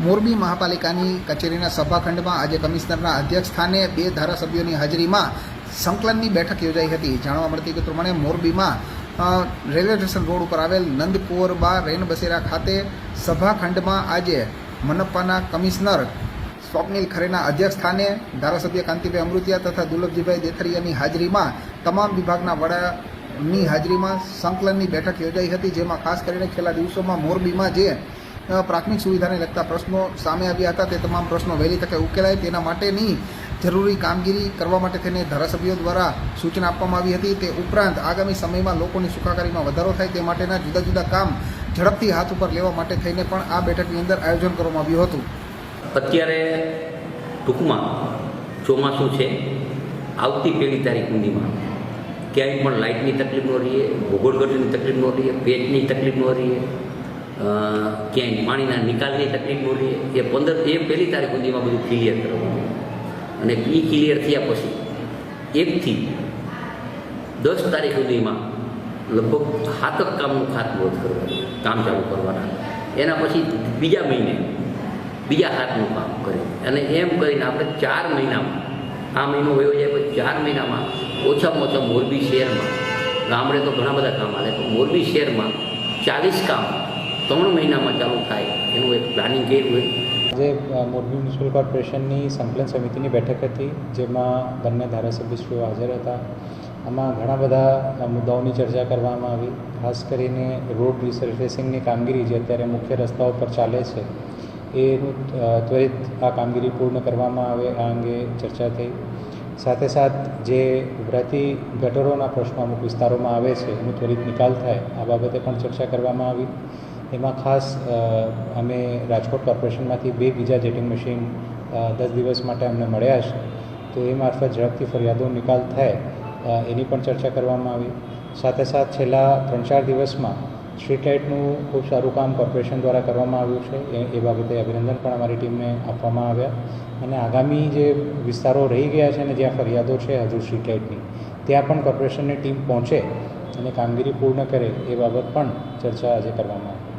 મોરબી મહાપાલિકાની કચેરીના સભાખંડમાં આજે કમિશનરના અધ્યક્ષ સ્થાને બે ધારાસભ્યોની હાજરીમાં સંકલનની બેઠક યોજાઈ હતી. જાણવા મળતી કે પ્રમાણે મોરબીમાં રેલવે સ્ટેશન રોડ ઉપર આવેલ નંદકુંવરબા રેનબસેરા ખાતે સભાખંડમાં આજે મનપ્પાના કમિશનર સ્વપ્નિલ ખરેના અધ્યક્ષ સ્થાને ધારાસભ્ય કાંતિભાઈ અમૃતિયા તથા દુર્લભજીભાઈ દેથરિયાની હાજરીમાં તમામ વિભાગના વડાની હાજરીમાં સંકલનની બેઠક યોજાઈ હતી, જેમાં ખાસ કરીને છેલ્લા દિવસોમાં મોરબીમાં જે પ્રાથમિક સુવિધાને લગતા પ્રશ્નો સામે આવ્યા હતા. તે તમામ પ્રશ્નો વહેલી તકે ઉકેલાય તેના માટેની જરૂરી કામગીરી કરવા માટે થઈને ધારાસભ્યો દ્વારા સૂચના આપવામાં આવી હતી. તે ઉપરાંત આગામી સમયમાં લોકોની સુખાકારીમાં વધારો થાય તે માટેના જુદા જુદા કામ ઝડપથી હાથ ઉપર લેવા માટે થઈને પણ આ બેઠકની અંદર આયોજન કરવામાં આવ્યું હતું. અત્યારે ટૂંકમાં ચોમાસું છે. આવતી પહેલી તારીખ સુધીમાં ક્યાંય પણ લાઇટની તકલીફ ન રહીએ ભૂગોળગઢની તકલીફ ન રહીએ, પેટની તકલીફ ન રહીએ ક્યાંય પાણીના નિકાલની તકલીફ રહીએ એ પંદર એ પહેલી તારીખ સુધીમાં બધું ક્લિયર કરવાનું. અને એ ક્લિયર થયા પછી એકથી દસ તારીખ સુધીમાં લગભગ હાથક કામનું ખાતમુહૂર્ત કરવાનું, કામ ચાલુ કરવાના. એના પછી બીજા મહિને બીજા હાથનું કામ કરે. અને એમ કરીને આપણે ચાર મહિનામાં, આ મહિનો વયો જાય પછી ચાર મહિનામાં ઓછામાં ઓછા મોરબી શહેરમાં, ગામડે તો ઘણા બધા કામ હાલે, પણ મોરબી શહેરમાં ચાલીસ કામ ત્રણ મહિનામાં ચાલુ થાય, એનું એક પ્લાનિંગ કર્યું હોય. આજે મોરબી મ્યુનિસિપલ કોર્પોરેશનની સંકલન સમિતિની બેઠક હતી, જેમાં બંને ધારાસભ્યશ્રીઓ હાજર હતા. આમાં ઘણા બધા મુદ્દાઓની ચર્ચા કરવામાં આવી. ખાસ કરીને રોડ રિસર્ફેસિંગની કામગીરી જે અત્યારે મુખ્ય રસ્તાઓ પર ચાલે છે, એનું ત્વરિત આ કામગીરી પૂર્ણ કરવામાં આવે, આ અંગે ચર્ચા થઈ. સાથે સાથ જે ઉભરાતી ગટરોના પ્રશ્નો અમુક વિસ્તારોમાં આવે છે, એનો ત્વરિત નિકાલ થાય, આ બાબતે પણ ચર્ચા કરવામાં આવી. એમાં ખાસ અમે રાજકોટ કોર્પોરેશનમાંથી બે બીજા જેટિંગ મશીન દસ દિવસ માટે અમને મળ્યા છે. તો એ મારફત ઝડપથી ફરિયાદો નિકાલ થાય એની પણ ચર્ચા કરવામાં આવી. સાથે સાથ છેલ્લા ત્રણ ચાર દિવસમાં સ્ટ્રીટ લાઇટનું ખૂબ સારું કામ કોર્પોરેશન દ્વારા કરવામાં આવ્યું છે. એ બાબતે અભિનંદન પણ અમારી ટીમને આપવામાં આવ્યા. અને આગામી જે વિસ્તારો રહી ગયા છે અને જ્યાં ફરિયાદો છે હજુ સ્ટ્રીટ લાઇટની, ત્યાં પણ કોર્પોરેશનની ટીમ પહોંચે અને કામગીરી પૂર્ણ કરે એ બાબત પણ ચર્ચા આજે કરવામાં આવી.